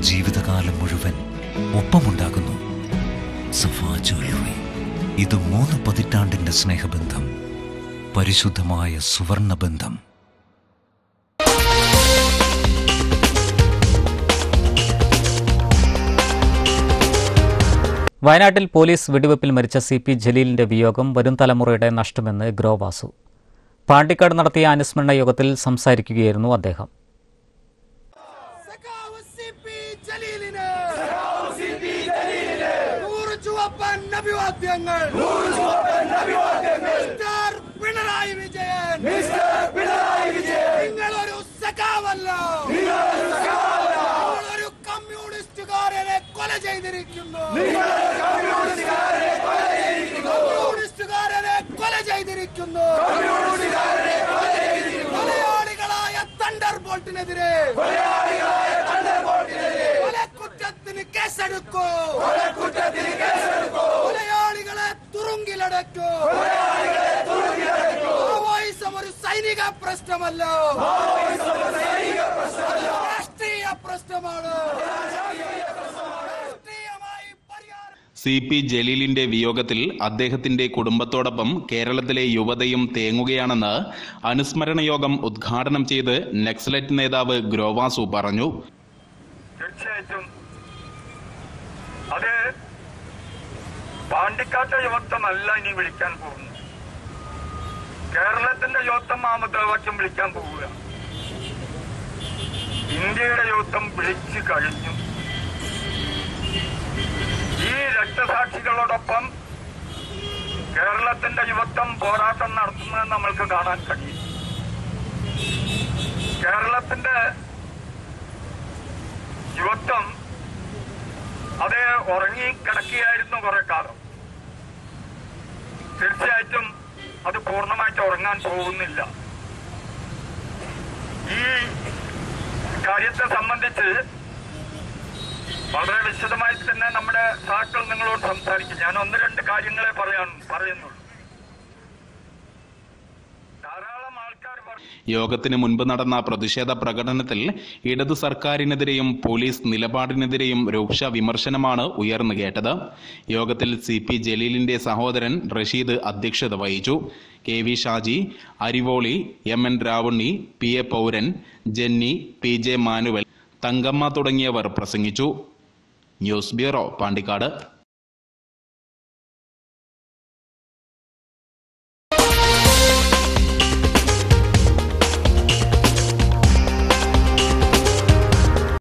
ജീവിതകാലം മുഴുവൻ ഒപ്പമുണ്ടാകുന്നു. സഫ ജ്വല്ലറി ഇത് മൂന്ന് പതിറ്റാണ്ടിന്റെ സ്നേഹബന്ധം പരിശുദ്ധമായ സുവർണ ബന്ധം വയനാട്ടിൽ പോലീസ് വെടിവെപ്പിൽ മരിച്ച സി പി ജലീലിന്റെ വിയോഗം വരും തലമുറയുടെ നഷ്ടമെന്ന് ഗ്രോവാസു. പാണ്ടിക്കാട് നടത്തിയ അനുസ്മരണ യോഗത്തിൽ സംസാരിക്കുകയായിരുന്നു അദ്ദേഹം. സിപി ജലീലിന് നൂറ് ചുവപ്പൻ അഭിവാദ്യങ്ങൾ. മിസ്റ്റർ പിണറായി വിജയൻ. മിസ്റ്റർ പിണറായി വിജയൻ നിങ്ങളൊരു സഖാവല്ല. നിങ്ങളൊരു കമ്മ്യൂണിസ്റ്റുകാരനെ കൊല ചെയ്തിരിക്കുന്നു. കമ്മ്യൂണിസ്റ്റുകാരനെ കൊല ചെയ്തിരിക്കുന്നു. മലയാളികളായ തണ്ടർ ബോൾട്ടിനെതിരെ കൊലക്കുറ്റത്തിന് കേസെടുക്കൂ കൊലയാളികളെ തുറുങ്കിലടക്കൂ. മാവോയിസം ഒരു സൈനിക പ്രശ്നമല്ല. രാഷ്ട്രീയ പ്രശ്നമാണ് രാഷ്ട്രീയമായി പരിഹാരം. സി പി ജലീലിന്റെ വിയോഗത്തിൽ അദ്ദേഹത്തിന്റെ കുടുംബത്തോടൊപ്പം കേരളത്തിലെ യുവതയും തേങ്ങുകയാണെന്ന് അനുസ്മരണ യോഗം ഉദ്ഘാടനം ചെയ്ത് നക്സലറ്റ് നേതാവ് ഗ്രോവാസു പറഞ്ഞു. തീർച്ചയായിട്ടും അത്. പാണ്ടിക്കാട്ടെ യുവത്വമല്ല ഇനി വിളിക്കാൻ പോകുന്നു കേരളത്തിന്റെ യുവത്വം ആ മുദ്രാവാക്യം വിളിക്കാൻ പോവുക. ഇന്ത്യയുടെ യുവത്വം വിളിച്ചു കഴിഞ്ഞു. ഈ രക്തസാക്ഷികളോടൊപ്പം കേരളത്തിന്റെ യുവത്വം പോരാട്ടം നടത്തുന്നത് നമ്മൾക്ക് കാണാൻ കഴിയും. കേരളത്തിന്റെ യുവത്വം അത് ഉറങ്ങി കിടക്കുകയായിരുന്നു കുറെ കാലം. തീർച്ചയായിട്ടും അത് പൂർണമായിട്ട് ഉറങ്ങാൻ പോകുന്നില്ല. ഈ കാര്യത്തെ സംബന്ധിച്ച് വളരെ വിശദമായി തന്നെ നമ്മുടെ സാക്കൾ നിങ്ങളോട് സംസാരിക്കും. ഞാൻ ഒന്ന് രണ്ട് കാര്യങ്ങളെ പറയാൻ പറയുന്നുള്ളൂ. യോഗത്തിന് മുൻപ് നടന്ന പ്രതിഷേധ പ്രകടനത്തിൽ ഇടതു സർക്കാരിനെതിരെയും പോലീസ് നിലപാടിനെതിരെയും രൂക്ഷ വിമർശനമാണ് ഉയർന്നു കേട്ടത്. യോഗത്തിൽ സി പി ജലീലിന്റെ സഹോദരൻ റഷീദ് അധ്യക്ഷത വഹിച്ചു. K V Shaji Arivoli M N Ravunni P A Pauran Jenny P J Manuel Thankamma തുടങ്ങിയവർ പ്രസംഗിച്ചു. News bureau Pandikkad.